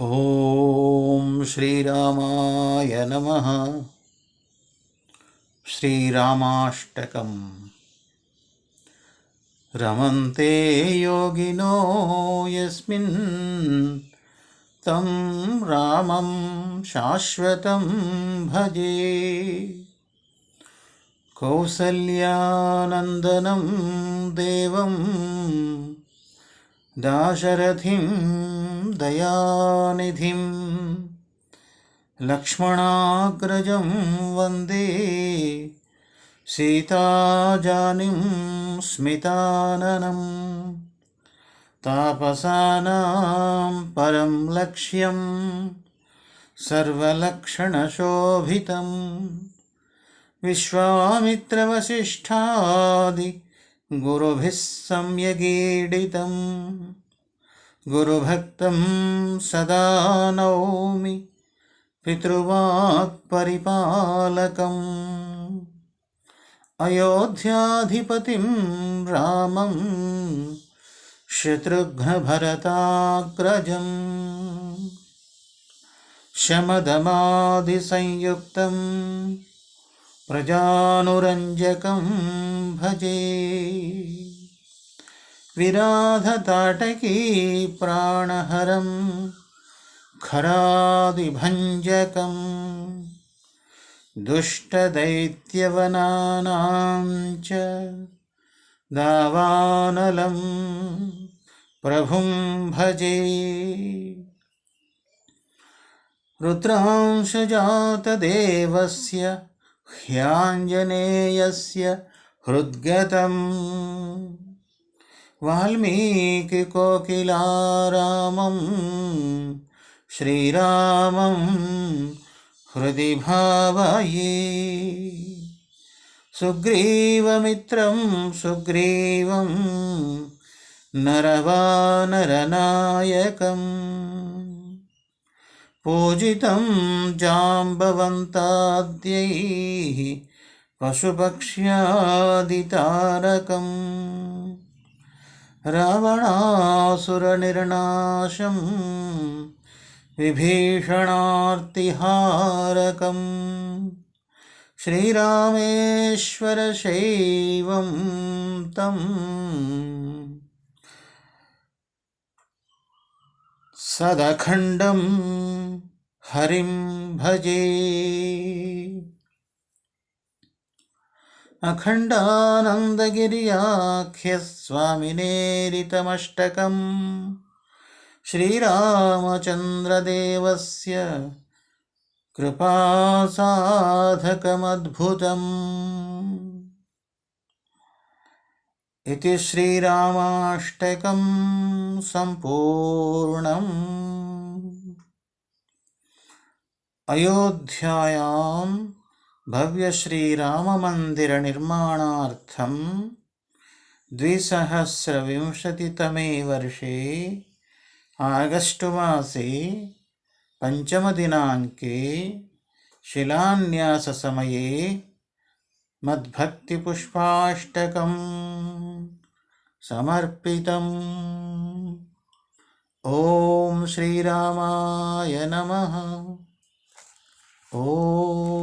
ഓം ശ്രീരാമായ നമ. ശ്രീരാമാഷ്ടകം. രമന്തേ യോഗിനോ യസ്മിൻ. തം രാമം ശാശ്വതം ഭജേ. കൗസല്യാനന്ദനം ദേവം ദാശരഥിം दयानिधिं लक्ष्मणाग्रजं वन्दे सीताजानिं स्मिताननं तापसानां परं लक्ष्यं सर्वलक्षणशोभितं विश्वामित्रवसिष्ठादि गुरुभिः सम्यगीडितं गुरुभक्तं सदा नौमि पितृवाक्परिपालकम्। अयोध्याधिपतिं रामं शत्रुघ्नभरताग्रजम्। शमदमादिसंयुक्तं प्रजानुरञ्जकं भजे। विराधताटकी प्राणहरं खरादिभञ्जकम् दुष्टदैत्यवनानां च दावानलं प्रभुं भजे रुद्रांशजातदेवस्य ह्याञ्जनेयस्य हृद्गतम् వాల్మీకి కోకిలారామం శ్రీరామం హృది భావయే సుగ్రీవమిత్రం సుగ్రీవం నరవానరనాయకం. పూజితం జాంబవంతాద్యై పశుపక్ష్యాదితారకం. రావణాసురనిర్నాశం విభీషణార్తిహారకం శ్రీరామేశ్వరశైవం తం సదఖండం హరిం భజే अखण्डानन्दगिर्याख्यस्वामिनेरितमष्टकम्। श्रीरामचन्द्रदेवस्य कृपासाधकमद्भुतम्। इति श्रीरामाष्टकं सम्पूर्णम्। अयोध्यायां भव्यश्रीराममन्दिरनिर्माणार्थं द्विसहस्रविंशतितमे वर्षे आगस्टु मासे पञ्चमदिनाङ्के शिलान्याससमये मद्भक्तिपुष्पाष्टकं समर्पितम् ॐ श्रीरामाय नमः ॐ